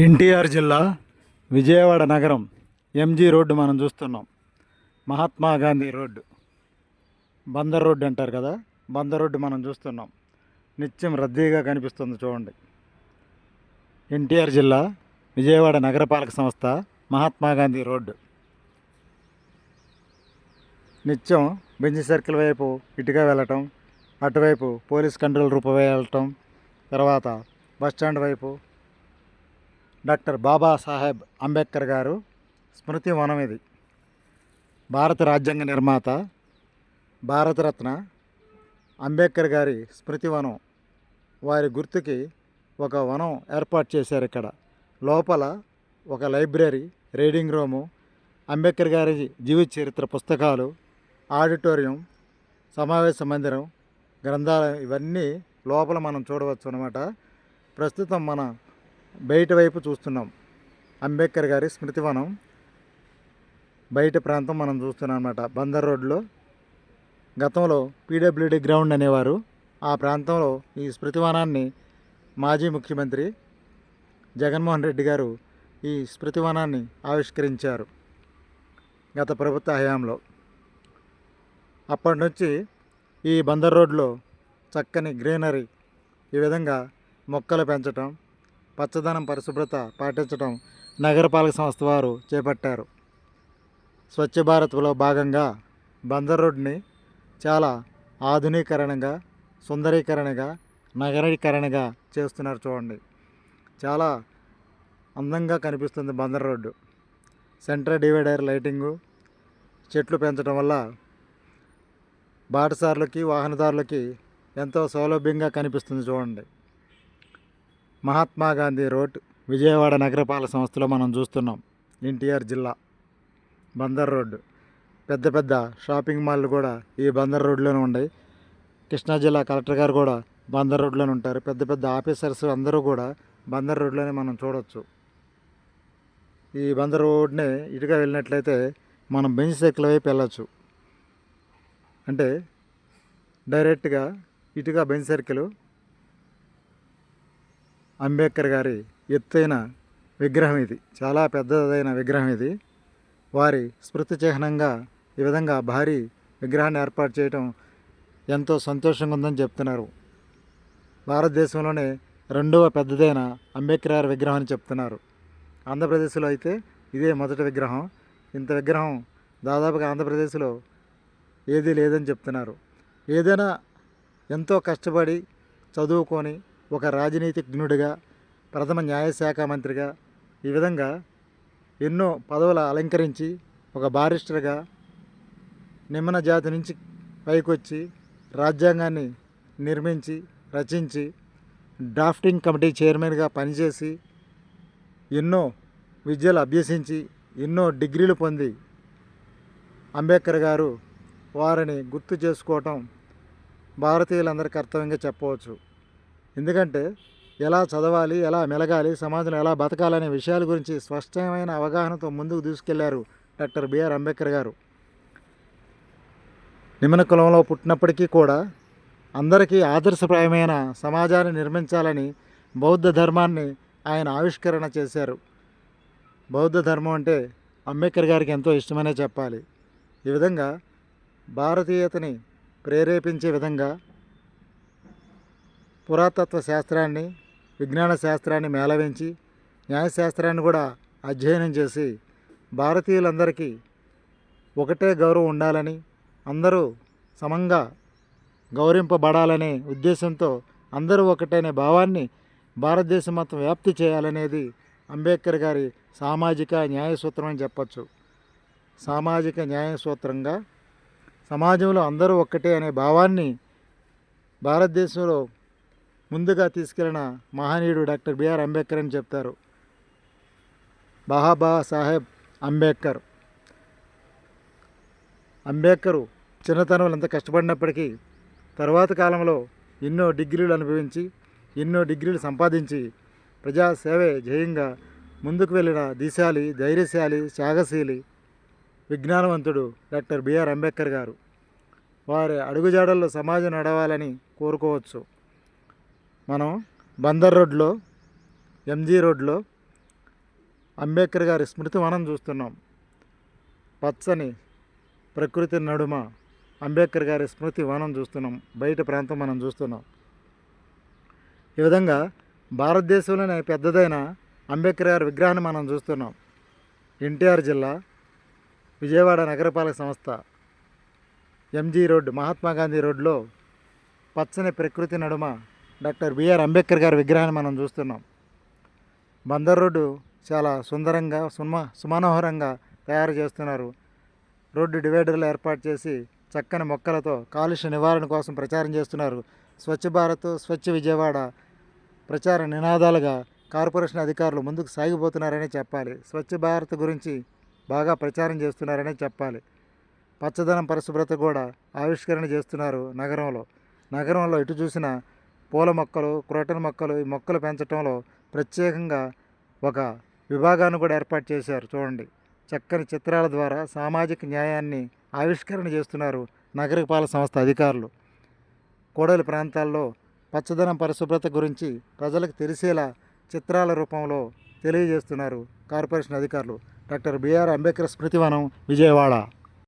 ఎన్టీఆర్ జిల్లా విజయవాడ నగరం MG road మనం చూస్తున్నాం. మహాత్మా గాంధీ రోడ్డు. బందర్ రోడ్డు అంటారు కదా? బందర్ రోడ్డు మనం చూస్తున్నాం. నిత్యం రద్దీగా కనిపిస్తుంది చూడండి. ఎన్టీఆర్ జిల్లా విజయవాడ నగరపాలక సంస్థ మహాత్మా గాంధీ రోడ్డు. నిత్యం బెంచ్ సర్కిల్ వైపు ఇటుగా వెళ్ళటం అటువైపు పోలీస్ కంట్రోల్ రూప వెళ్ళటం తర్వాత బస్ స్టాండ్ వైపు డాక్టర్ బాబాసాహెబ్ అంబేద్కర్ గారు స్మృతి వనం ఇది. భారత రాజ్యాంగ నిర్మాత భారతరత్న అంబేద్కర్ గారి స్మృతి వనం వారి గుర్తుకి ఒక వనం ఏర్పాటు చేశారు ఇక్కడ. లోపల ఒక లైబ్రరీ రీడింగ్ రూము అంబేద్కర్ గారి జీవిత చరిత్ర పుస్తకాలు ఆడిటోరియం సమావేశ మందిరం గ్రంథాలయం ఇవన్నీ లోపల మనం చూడవచ్చు అనమాట ప్రస్తుతం మన బయట వైపు చూస్తున్నాం. అంబేద్కర్ గారి స్మృతివనం. బయట ప్రాంతం మనం చూస్తున్నాం అనమాట బందర్ రోడ్లో గతంలో పీడబ్ల్యూడి గ్రౌండ్ అనేవారు. ఆ ప్రాంతంలో ఈ స్మృతివనాన్ని మాజీ ముఖ్యమంత్రి జగన్మోహన్ రెడ్డి గారు ఈ స్మృతివనాన్ని ఆవిష్కరించారు గత ప్రభుత్వ హయాంలో. అప్పటి నుంచి ఈ బందర్ రోడ్లో చక్కని గ్రీనరీ ఈ విధంగా మొక్కలు పెంచటం పచ్చదనం పరిశుభ్రత పాటించడం నగరపాలక సంస్థ వారు చేపట్టారు. స్వచ్ఛ భారత్లో భాగంగా బందర్ రోడ్ని చాలా ఆధునీకరణగా సుందరీకరణగా నగరీకరణగా చేస్తున్నారు చూడండి. చాలా అందంగా కనిపిస్తుంది Bandar road. Centre divider lighting చెట్లు పెంచడం వల్ల బాటసారులకి వాహనదారులకి ఎంతో సౌలభ్యంగా కనిపిస్తుంది చూడండి. మహాత్మా గాంధీ రోడ్ విజయవాడ నగరపాలక సంస్థలో మనం చూస్తున్నాం. ఎన్టీఆర్ జిల్లా బందర్ రోడ్డు. పెద్ద పెద్ద షాపింగ్ మాల్లు కూడా ఈ బందర్ రోడ్లోనే ఉన్నాయి. కృష్ణా జిల్లా కలెక్టర్ గారు కూడా బందర్ రోడ్లోనే ఉంటారు. పెద్ద పెద్ద ఆఫీసర్స్ అందరూ కూడా బందర్ రోడ్లోనే మనం చూడవచ్చు ఈ బందర్ రోడ్ని ఇటుగా వెళ్ళినట్లయితే మనం బెంచ్ సైకిల్ వైపు వెళ్ళచ్చు. అంటే డైరెక్ట్గా ఇటుగా బెంచ్ సర్కిల్ అంబేద్కర్ గారి ఎత్తైన విగ్రహం ఇది. చాలా పెద్దదైన విగ్రహం ఇది. వారి స్మృతి చిహ్నంగా ఈ విధంగా భారీ విగ్రహాన్ని ఏర్పాటు చేయటం ఎంతో సంతోషంగా ఉందని చెప్తున్నారు. భారతదేశంలోనే రెండవ పెద్దదైన అంబేద్కర్ గారి విగ్రహం అని చెప్తున్నారు. ఆంధ్రప్రదేశ్లో అయితే ఇదే మొదటి విగ్రహం. ఇంత విగ్రహం దాదాపుగా ఆంధ్రప్రదేశ్లో ఏదీ లేదని చెప్తున్నారు. ఏదైనా ఎంతో కష్టపడి చదువుకొని ఒక రాజనీతిజ్ఞుడిగా ప్రథమ న్యాయశాఖ మంత్రిగా ఈ విధంగా ఎన్నో పదవులు అలంకరించి ఒక బారిస్టర్గా నిమ్మన జాతి నుంచి పైకొచ్చి రాజ్యాంగాన్ని నిర్మించి రచించి డ్రాఫ్టింగ్ కమిటీ చైర్మన్గా పనిచేసి ఎన్నో విద్యలు అభ్యసించి ఎన్నో డిగ్రీలు పొంది అంబేద్కర్ గారు వారిని గుర్తు చేసుకోవటం భారతీయులందరి కర్తవ్యంగా చెప్పవచ్చు. ఎందుకంటే ఎలా చదవాలి ఎలా మెలగాలి సమాజంలో ఎలా బతకాలనే విషయాల గురించి స్పష్టమైన అవగాహనతో ముందుకు తీసుకెళ్ళారు డాక్టర్ బిఆర్ అంబేద్కర్ గారు. నిమ్మన కులంలో పుట్టినప్పటికీ కూడా అందరికీ ఆదర్శప్రాయమైన సమాజాన్ని నిర్మించాలని బౌద్ధ ధర్మాన్ని ఆయన ఆవిష్కరణ చేశారు. బౌద్ధ ధర్మం అంటే అంబేద్కర్ గారికి ఎంతో ఇష్టమనే చెప్పాలి. ఈ విధంగా భారతీయతని ప్రేరేపించే విధంగా పురాతత్వ శాస్త్రాన్ని విజ్ఞాన శాస్త్రాన్ని మేళవించి న్యాయశాస్త్రాన్ని కూడా అధ్యయనం చేసి భారతీయులందరికీ ఒకటే గౌరవం ఉండాలని అందరూ సమంగా గౌరవింపబడాలనే ఉద్దేశంతో అందరూ ఒకటనే భావాన్ని భారతదేశం మొత్తం వ్యాప్తి చేయాలనేది అంబేద్కర్ గారి సామాజిక న్యాయ సూత్రం అని చెప్పచ్చు. సామాజిక న్యాయ సూత్రంగా సమాజంలో అందరూ ఒక్కటే అనే భావాన్ని భారతదేశంలో ముందుగా తీసుకెళ్ళిన మహనీయుడు డాక్టర్ బిఆర్ అంబేద్కర్ అని చెప్తారు. బాహాబా సాహెబ్ అంబేద్కర్. అంబేద్కరు చిన్నతనంలో ఎంత కష్టపడినప్పటికీ తర్వాత కాలంలో ఎన్నో డిగ్రీలు అనుభవించి ఎన్నో డిగ్రీలు సంపాదించి ప్రజాసేవే జయంగా ముందుకు వెళ్ళిన దిశాలి ధైర్యశాలి త్యాగశీలి విజ్ఞానవంతుడు డాక్టర్ బిఆర్ అంబేద్కర్ గారు. వారి అడుగుజాడల్లో సమాజం నడవాలని కోరుకోవచ్చు. మనం బందర్ రోడ్లో ఎంజీ రోడ్లో అంబేద్కర్ గారి స్మృతి వనం చూస్తున్నాం. పచ్చని ప్రకృతి నడుమ అంబేద్కర్ గారి స్మృతి వనం చూస్తున్నాం. బయట ప్రాంతం మనం చూస్తున్నాం. ఈ విధంగా భారతదేశంలోనే పెద్దదైన అంబేద్కర్ గారి విగ్రహాన్ని మనం చూస్తున్నాం. ఎన్టీఆర్ జిల్లా విజయవాడ నగరపాలక సంస్థ ఎంజీ రోడ్డు మహాత్మా గాంధీ రోడ్లో పచ్చని ప్రకృతి నడుమ డాక్టర్ బిఆర్ అంబేద్కర్ గారి విగ్రహాన్ని మనం చూస్తున్నాం. బందర్ రోడ్డు చాలా సుందరంగా సుమ సుమనోహరంగా తయారు చేస్తున్నారు. రోడ్డు డివైడర్లు ఏర్పాటు చేసి చక్కని మొక్కలతో కాలుష్య నివారణ కోసం ప్రచారం చేస్తున్నారు. స్వచ్ఛ భారత్ స్వచ్ఛ విజయవాడ ప్రచార నినాదాలుగా కార్పొరేషన్ అధికారులు ముందుకు సాగిపోతున్నారనే చెప్పాలి. స్వచ్ఛ భారత్ గురించి బాగా ప్రచారం చేస్తున్నారనే చెప్పాలి. పచ్చదనం పరిశుభ్రత కూడా ఆవిష్కరణ చేస్తున్నారు నగరంలో. నగరంలో ఎటు చూసిన పూల మొక్కలు క్రోటన్ మొక్కలు ఈ మొక్కలు పెంచడంలో ప్రత్యేకంగా ఒక విభాగాన్ని కూడా ఏర్పాటు చేశారు. చూడండి. చక్కని చిత్రాల ద్వారా సామాజిక న్యాయాన్ని ఆవిష్కరణ చేస్తున్నారు నగరపాలక సంస్థ అధికారులు. కోడలి ప్రాంతాల్లో పచ్చదనం పరిశుభ్రత గురించి ప్రజలకు తెలిసేలా చిత్రాల రూపంలో తెలియజేస్తున్నారు కార్పొరేషన్ అధికారులు. డాక్టర్ బిఆర్ అంబేద్కర్ స్మృతివనం విజయవాడ.